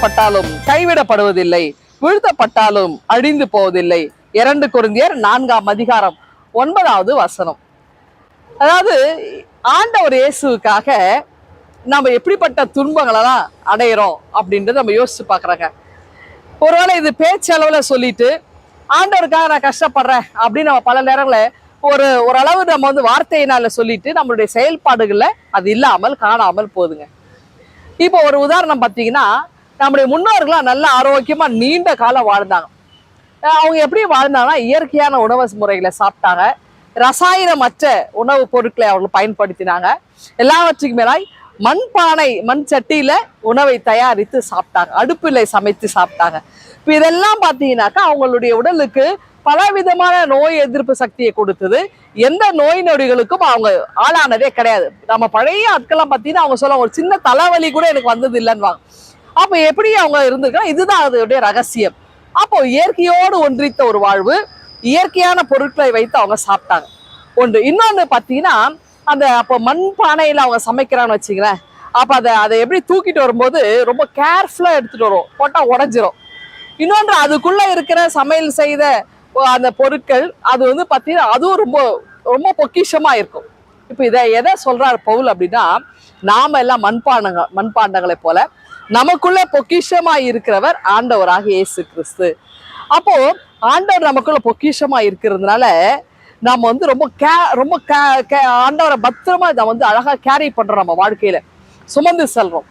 வீழ்த்தப்பட்டாலும் கைவிடப்படுவதில்லை வீழ்த்தப்பட்டாலும் அழிந்து போவதில்லை. இரண்டு குருந்தியர் நான்காம் அதிகாரம் ஒன்பதாவது வசனம். அதாவது ஆண்டவர் இயேசுக்காக நம்ம எப்படிப்பட்ட துன்பங்களெல்லாம் அடையிறோம் அப்படின்றத நம்ம யோசிச்சு பார்க்குறாங்க. ஒருவேளை இது பேச்சளவில் சொல்லிட்டு ஆண்டவருக்காக நான் கஷ்டப்படுறேன் அப்படின்னு நம்ம பல நேரங்களில் ஒரு ஓரளவு நம்ம வந்து வார்த்தையினால சொல்லிட்டு நம்மளுடைய செயல்பாடுகளில் அது இல்லாமல் காணாமல் போகுதுங்க. இப்போ ஒரு உதாரணம் பார்த்தீங்கன்னா நம்முடைய முன்னோர்கள்லாம் நல்ல ஆரோக்கியமாக நீண்ட காலம் வாழ்ந்தாங்க. அவங்க எப்படி வாழ்ந்தாங்கன்னா இயற்கையான உணவு முறைகளை சாப்பிட்டாங்க. ரசாயனமற்ற உணவுப் பொருட்களை அவர்கள் பயன்படுத்தினாங்க. எல்லாவற்றுக்கும் மேலாய் மண்பானை மண் சட்டியில் உணவை தயாரித்து சாப்பிட்டாங்க. அடுப்பில் சமைத்து சாப்பிட்டாங்க. இப்போ இதெல்லாம் பார்த்தீங்கன்னாக்கா அவங்களுடைய உடலுக்கு பலவிதமான நோய் எதிர்ப்பு சக்தியை கொடுத்தது. எந்த நோய் நொடிகளுக்கும் அவங்க ஆளானதே கிடையாது. நம்ம பழைய ஆட்கள்லாம் பார்த்தீங்கன்னா அவங்க சொல்ல ஒரு சின்ன தலைவலி கூட எனக்கு வந்தது இல்லைன்னுவாங்க அப்போ எப்படி அவங்க இருந்திருக்காங்க இதுதான் அதோடைய ரகசியம். அப்போ இயற்கையோடு ஒன்றித்த ஒரு வாழ்வு இயற்கையான பொருட்களை வைத்து அவங்க சாப்பிட்டாங்க. ஒன்று. இன்னொன்று பார்த்தீங்கன்னா அந்த அப்போ மண் பானையில் அவங்க சமைக்கிறான்னு வச்சுக்கிறேன் அப்போ அதை அதை எப்படி தூக்கிட்டு வரும்போது ரொம்ப கேர்ஃபுல்லாக எடுத்துகிட்டு வரும். போட்டால் உடஞ்சிரும். இன்னொன்று அதுக்குள்ளே இருக்கிற சமையல் செய்த அந்த பொருட்கள் அது வந்து பார்த்தீங்கன்னா அதுவும் ரொம்ப ரொம்ப பொக்கிஷமாக இருக்கும். இப்போ இதை எதை சொல்கிறார் பவுல் அப்படின்னா நாம எல்லாம் மண்பாண்டங்கள் மண்பாண்டங்களை போல நமக்குள்ள பொக்கிஷமாய் இருக்கிறவர் ஆண்டவராக இயேசு கிறிஸ்து. அப்போ ஆண்டவர் நமக்குள்ள பொக்கிஷமா இருக்கிறதுனால நம்ம வந்து ரொம்ப கே ரொம்ப கே கே ஆண்டவரை பத்திரமா இதை வந்து அழகா கேரி பண்றோம் நம்ம வாழ்க்கையில. சுமந்து செல்றோம்.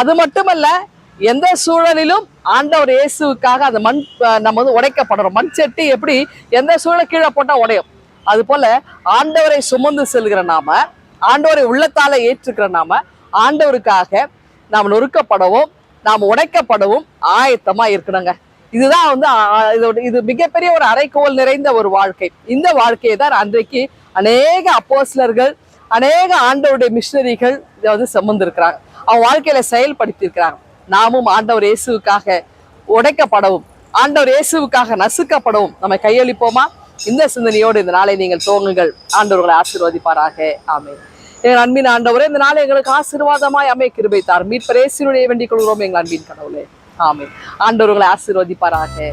அது மட்டுமல்ல எந்த சூழலிலும் ஆண்டவர் இயேசுவுக்காக அந்த மண் நம்ம வந்து உடைக்கப்படுறோம். மண் செட்டி எப்படி எந்த சூழலை கீழே போட்டால் உடையும்? அது போல ஆண்டவரை சுமந்து செல்கிற நாம ஆண்டவரை உள்ளத்தால ஏற்றுக்கிற நாம ஆண்டவருக்காக நாம் நொறுக்கப்படவும் நாம் உடைக்கப்படவும் ஆயத்தமா இருக்கணுங்க. இதுதான் வந்து இதோட இது மிகப்பெரிய ஒரு அரைக்கோல் நிறைந்த ஒரு வாழ்க்கை. இந்த வாழ்க்கையை தான் அன்றைக்கு அநேக அப்போஸ்லர்கள் அநேக ஆண்டவருடைய மிஷினரிகள் இதை வந்து சுமந்திருக்கிறாங்க. அவங்க வாழ்க்கையில செயல்படுத்தியிருக்கிறாங்க. நாமும் ஆண்டவர் இயேசுவுக்காக உடைக்கப்படவும் ஆண்டவர் இயேசுவுக்காக நசுக்கப்படவும் நம்ம கையளிப்போமா? இந்த சிந்தனையோடு இந்த நாளை நீங்கள் தோங்குங்கள் ஆண்டவர்களை ஆசீர்வதிப்பாராக. ஆமென். எங்கள் அன்பின் ஆண்டவரே இந்த நாளை எங்களுக்கு ஆசீர்வாதமாய் அமை கிருபை தார் மீட்பரேசினுடைய வேண்டிக் கொள்கிறோம் எங்கள் அன்பின் கடவுளே. ஆமை ஆண்டவர்களை ஆசீர்வதிப்பாராக.